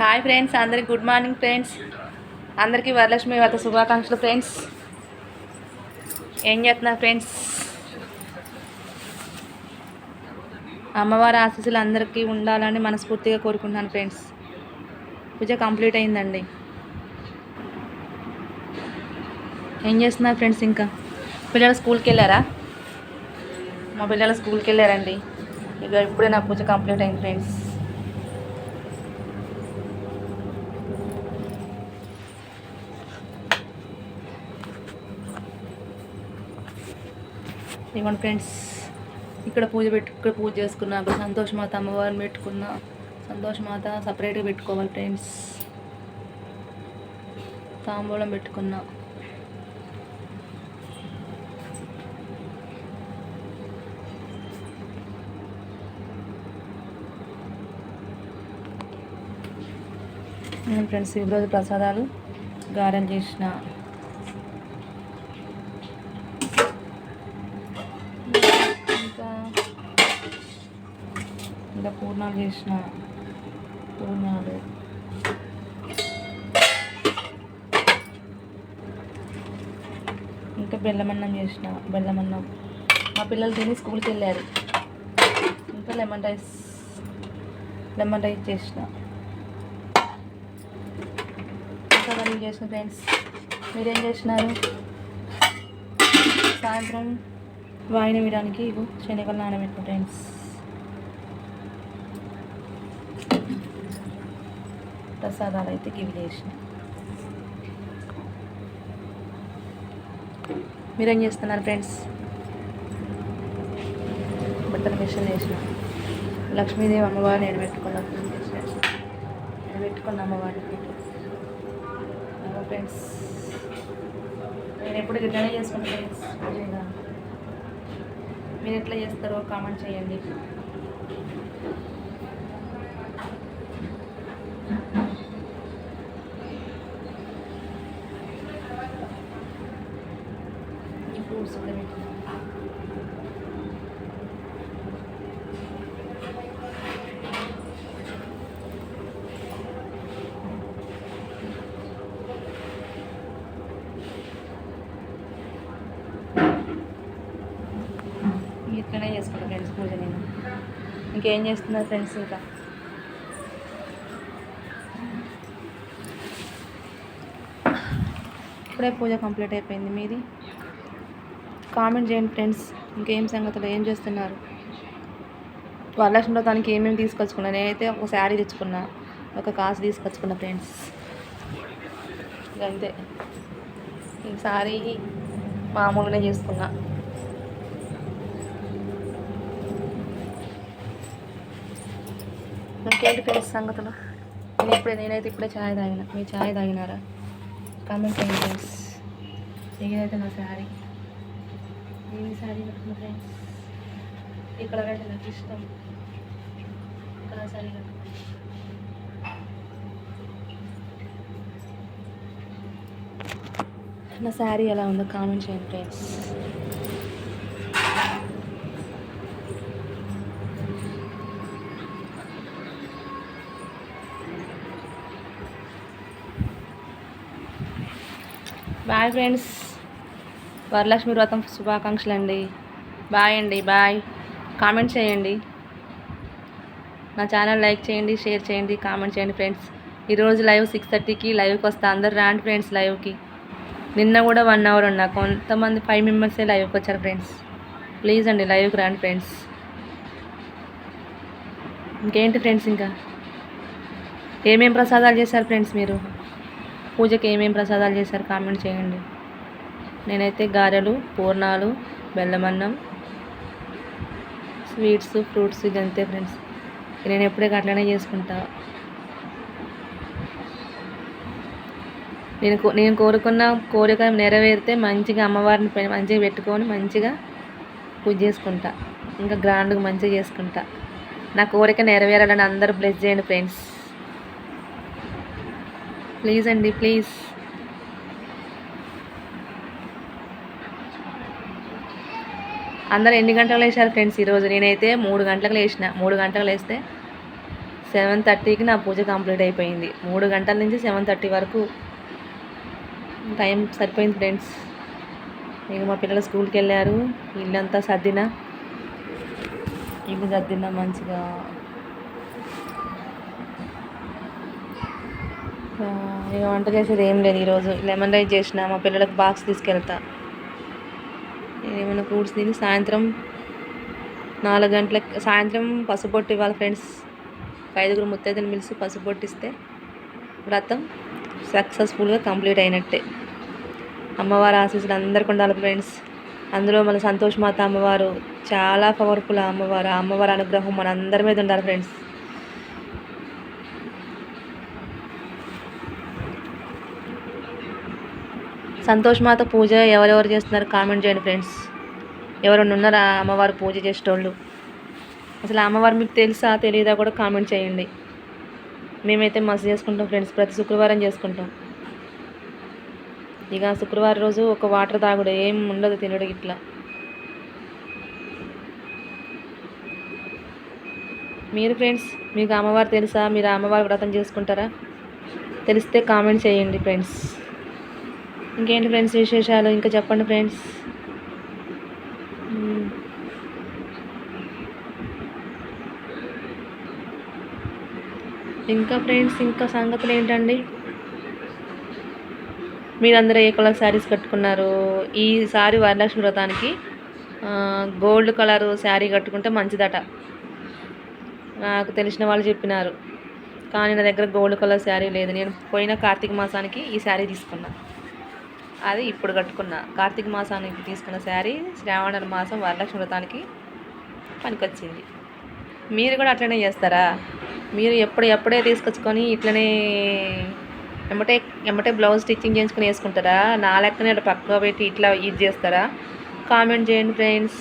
Hi friends అందరికి good morning friends అందరికీ వరలక్ష్మి వ్రత శుభాకాంక్షలు ఫ్రెండ్స్ ఏం చేస్తున్నారు ఫ్రెండ్స్ అమ్మవారి ఆశీస్సులు అందరికీ ఉండాలని మనస్ఫూర్తిగా కోరుకుంటున్నాను ఫ్రెండ్స్ పూజ కంప్లీట్ అయిందండి. ఏం చేస్తున్నారు ఫ్రెండ్స్ ఇంకా? పిల్లలు స్కూల్కి వెళ్ళారా? మా పిల్లలు స్కూల్కి వెళ్ళారండి. ఇక ఇప్పుడే నా పూజ కంప్లీట్ అయింది ఫ్రెండ్స్ ఇవ్వండి ఫ్రెండ్స్ ఇక్కడ పూజ పెట్టు ఇక్కడ పూజ చేసుకున్నా అక్కడ సంతోషమాత అమ్మవారిని పెట్టుకున్నా సంతోష్ మాత సపరేట్గా పెట్టుకోవాలి ఫ్రెండ్స్. తాంబూలం పెట్టుకున్నా. నేను ఫ్రెండ్స్ ఈరోజు ప్రసాదాలు గారెలు చేసిన ఇంకా ఇంకా పూర్ణాలు చేసిన పూర్ణాలు. ఇంకా బెల్లమన్నం చేసిన బెల్లమన్నం. మా పిల్లలు తిని స్కూల్కి వెళ్ళారు. ఇంకా లెమన్ రైస్ లెమన్ రైస్ చేసిన. ఇంకా మరి చేసిన ఫ్రెండ్స్. మీరేం చేసినారు? సాయంత్రం వాయిన వేయడానికి ఇగో శనగలు నానబెట్టిన ఫ్రెండ్స్. ప్రసాదాలు అయితే గివి చేసిన. మీరేం చేస్తున్నారు ఫ్రెండ్స్? బట్టల మిషన్ వేసిన. లక్ష్మీదేవి అమ్మవారిని ఎడబెట్టుకున్న ఎడబెట్టుకున్న అమ్మవారిని ఫ్రెండ్స్ నేను ఎప్పుడు రిటర్న్ చేసుకుంటాను ఫ్రెండ్స్? మీరు ఎట్లా చేస్తారో కామెంట్ చేయండి ఈ ఫ్రూట్స్ కూడా పెట్టినా. ఇట్లనే చేసుకుంటాను ఫ్రెండ్స్ పూజ నేను. ఇంకేం చేస్తున్నా ఫ్రెండ్స్ ఇంకా? ఇప్పుడే పూజ కంప్లీట్ అయిపోయింది మీది? కామెంట్ చేయండి ఫ్రెండ్స్. ఇంకేం సంగతులు? ఏం చేస్తున్నారు? వరలక్ష్మిలో తనకి ఏమేమి తీసుకొచ్చుకున్నా? నేనైతే ఒక శారీ తెచ్చుకున్నా. ఒక కాసు తీసుకొచ్చుకున్నా ఫ్రెండ్స్. అంతే. ఈ శారీ మామూలుగానే చేసుకున్నా. ఇంకేంటి ఫ్రెండ్స్ సంగతులు? నేను ఇప్పుడే నేనైతే ఇప్పుడే ఛాయ్ తాగిన. మీ ఛాయ్ తాగినారా? కామెంట్ చేయండి ఫ్రెండ్స్. ఇదైతే నా శారీ. నేను శారీ కట్టుకున్న ఫ్రెండ్స్ ఇక్కడ అంటే నాకు ఇష్టం. ఇక్కడ శారీ కట్టుకున్నా నా శారీ ఎలా ఉందో కామెంట్ చేయండి ఫ్రెండ్స్. Bye friends. వరలక్ష్మి వ్రతం శుభాకాంక్షలు అండి బాయ్ అండి బాయ్. కామెంట్ చేయండి. నా ఛానల్ లైక్ చేయండి షేర్ చేయండి కామెంట్ చేయండి ఫ్రెండ్స్. ఈరోజు లైవ్ సిక్స్ థర్టీకి లైవ్కి వస్తా. అందరు రాండి ఫ్రెండ్స్ లైవ్కి. నిన్న కూడా వన్ అవర్ ఉన్నా. కొంతమంది ఫైవ్ మెంబర్సే లైవ్కి వచ్చారు ఫ్రెండ్స్. ప్లీజ్ అండి లైవ్కి రాండి ఫ్రెండ్స్. ఇంకేంటి ఫ్రెండ్స్ ఇంకా? ఏమేం ప్రసాదాలు చేశారు ఫ్రెండ్స్ మీరు? పూజకి ఏమేం ప్రసాదాలు చేశారు? కామెంట్ చేయండి. నేనైతే గారెలు పూర్ణాలు బెల్లమన్నం స్వీట్స్ ఫ్రూట్స్ ఇదంతే ఫ్రెండ్స్. నేను ఎప్పుడే అట్లనే చేసుకుంటా. నేను కో- నేను కోరుకున్న కోరిక నెరవేరితే మంచిగా అమ్మవారిని మంచిగా పెట్టుకొని మంచిగా పూజ చేసుకుంటా. ఇంకా గ్రాండ్గా మంచిగా చేసుకుంటా. నా కోరిక నెరవేరాలని అందరూ బ్లెస్ చేయండి ఫ్రెండ్స్. ప్లీజ్ అండి ప్లీజ్. అందరు ఎన్ని గంటలకు లేచారు ఫ్రెండ్స్? ఈరోజు నేనైతే మూడు గంటలకు లేచిన. మూడు గంటలకు లేస్తే సెవెన్ థర్టీకి నా పూజ కంప్లీట్ అయిపోయింది. మూడు గంటల నుంచి సెవెన్ థర్టీ వరకు టైం సరిపోయింది ఫ్రెండ్స్. ఇక మా పిల్లలు స్కూల్కి వెళ్ళారు. ఇల్లంతా సర్దిన. ఇల్లు సర్దిన మంచిగా. ఇక వంట చేసేది ఏం లేదు ఈరోజు. లెమన్ రైస్ చేసిన. మా పిల్లలకు బాక్స్ తీసుకెళ్తా. ఏమైనా ఫ్రూట్స్ తిని సాయంత్రం నాలుగు గంటలకు సాయంత్రం పసుపొట్టు ఇవ్వాలి ఫ్రెండ్స్. ఐదుగురు ముత్తైదులు పిలిచి పసుపొట్టిస్తే వ్రతం సక్సెస్ఫుల్గా కంప్లీట్ అయినట్టే. అమ్మవారి ఆశీస్సులు అందరికీ ఉండాలి ఫ్రెండ్స్. అందులో మన సంతోష్ మాత అమ్మవారు చాలా పవర్ఫుల్ అమ్మవారు. ఆ అమ్మవారి అనుగ్రహం మన అందరి మీద ఉండాలి ఫ్రెండ్స్. సంతోష్ పూజ ఎవరెవరు చేస్తున్నారు? కామెంట్ చేయండి ఫ్రెండ్స్. ఎవరైనా ఉన్నారా? అమ్మవారు పూజ చేసేటోళ్ళు. అసలు అమ్మవారు మీకు తెలుసా? తెలియదా కూడా కామెంట్ చేయండి. మేమైతే మస్తు చేసుకుంటాం ఫ్రెండ్స్. ప్రతి శుక్రవారం చేసుకుంటాం. ఇక శుక్రవారం రోజు ఒక వాటర్ తాగుడు. ఏం ఉండదు తినడు ఇట్లా మీరు ఫ్రెండ్స్ మీకు అమ్మవారు తెలుసా? మీరు అమ్మవారు వ్రతం చేసుకుంటారా? తెలిస్తే కామెంట్ చేయండి ఫ్రెండ్స్. ఇంకేంటి ఫ్రెండ్స్ విశేషాలు? ఇంకా చెప్పండి ఫ్రెండ్స్. ఇంకా ఫ్రెండ్స్ ఇంకా సంగతులు ఏంటండి? మీరందరూ ఏ కలర్ శారీస్ కట్టుకున్నారు? ఈ సారీ వరలక్ష్మి వ్రతానికి గోల్డ్ కలర్ శారీ కట్టుకుంటే మంచిదట. నాకు తెలిసిన వాళ్ళు చెప్పినారు. కానీ నా దగ్గర గోల్డ్ కలర్ శారీ లేదు. నేను పోయిన కార్తీక మాసానికి ఈ శారీ తీసుకున్నాను అది ఇప్పుడు కట్టుకున్న. కార్తీక మాసానికి తీసుకున్న శారీ శ్రావణ మాసం వరలక్ష్మి వ్రతానికి పనికొచ్చింది. మీరు కూడా అట్లనే చేస్తారా? మీరు ఎప్పుడు ఎప్పుడే తీసుకొచ్చుకొని ఇట్లనే ఎమ్మటే ఎమ్మటే బ్లౌజ్ స్టిచ్చింగ్ చేయించుకొని వేసుకుంటారా? నా లెక్కనే అట్లా పక్కగా పెట్టి ఇట్లా ఇది చేస్తారా? కామెంట్ చేయండి ఫ్రెండ్స్.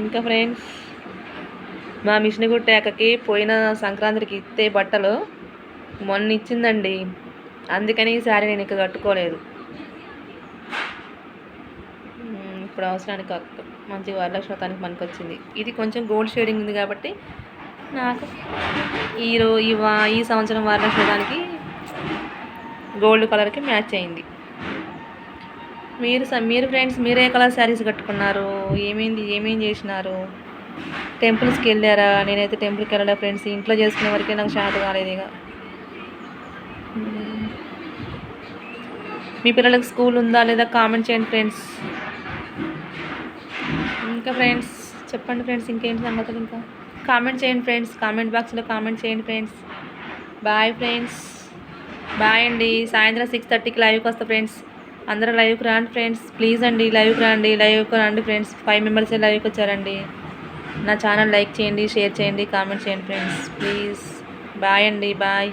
ఇంకా ఫ్రెండ్స్ మా మిషన్ కుట్టాకకి పోయిన సంక్రాంతికి ఇస్తే బట్టలు మొన్న ఇచ్చిందండి. అందుకని ఈ శారీ నేను ఇక కట్టుకోలేదు. ఇప్పుడు అవసరానికి మంచి మంచిగా వరలక్ష్మి వచ్చింది పనికొచ్చింది. ఇది కొంచెం గోల్డ్ షేడింగ్ ఉంది కాబట్టి నాకు ఈరోజు ఈ ఈ సంవత్సరం వరలక్ష్మి గోల్డ్ కలర్కి మ్యాచ్ అయింది. మీరు స- మీరు ఫ్రెండ్స్ మీరే కలర్ శారీస్ కట్టుకున్నారు? ఏమైంది ఏమేం చేసినారు? టెంపుల్స్కి వెళ్ళారా? నేనైతే టెంపుల్కి వెళ్ళలే ఫ్రెండ్స్ ఇంట్లో చేసుకునే వరకే నాకు షాట్ కాలేదు ఇక. మీ పిల్లలకు స్కూల్ ఉందా లేదా కామెంట్ చేయండి ఫ్రెండ్స్. ఇంకా ఫ్రెండ్స్ చెప్పండి ఫ్రెండ్స్ ఇంకేంటి సంగతులు ఇంకా. కామెంట్ చేయండి ఫ్రెండ్స్ కామెంట్ బాక్స్లో కామెంట్ చేయండి ఫ్రెండ్స్. Bye friends. బాయ్ అండి. సాయంత్రం సిక్స్ థర్టీకి లైవ్కి వస్తా ఫ్రెండ్స్. అందరూ లైవ్కి రండి ఫ్రెండ్స్. ప్లీజ్ అండి లైవ్కి రండి లైవ్కి రండి ఫ్రెండ్స్. ఫైవ్ మెంబర్స్ లైవ్కి వచ్చారండి. నా ఛానల్ లైక్ చేయండి షేర్ చేయండి కామెంట్ చేయండి ఫ్రెండ్స్. ప్లీజ్. బాయ్ అండి బాయ్.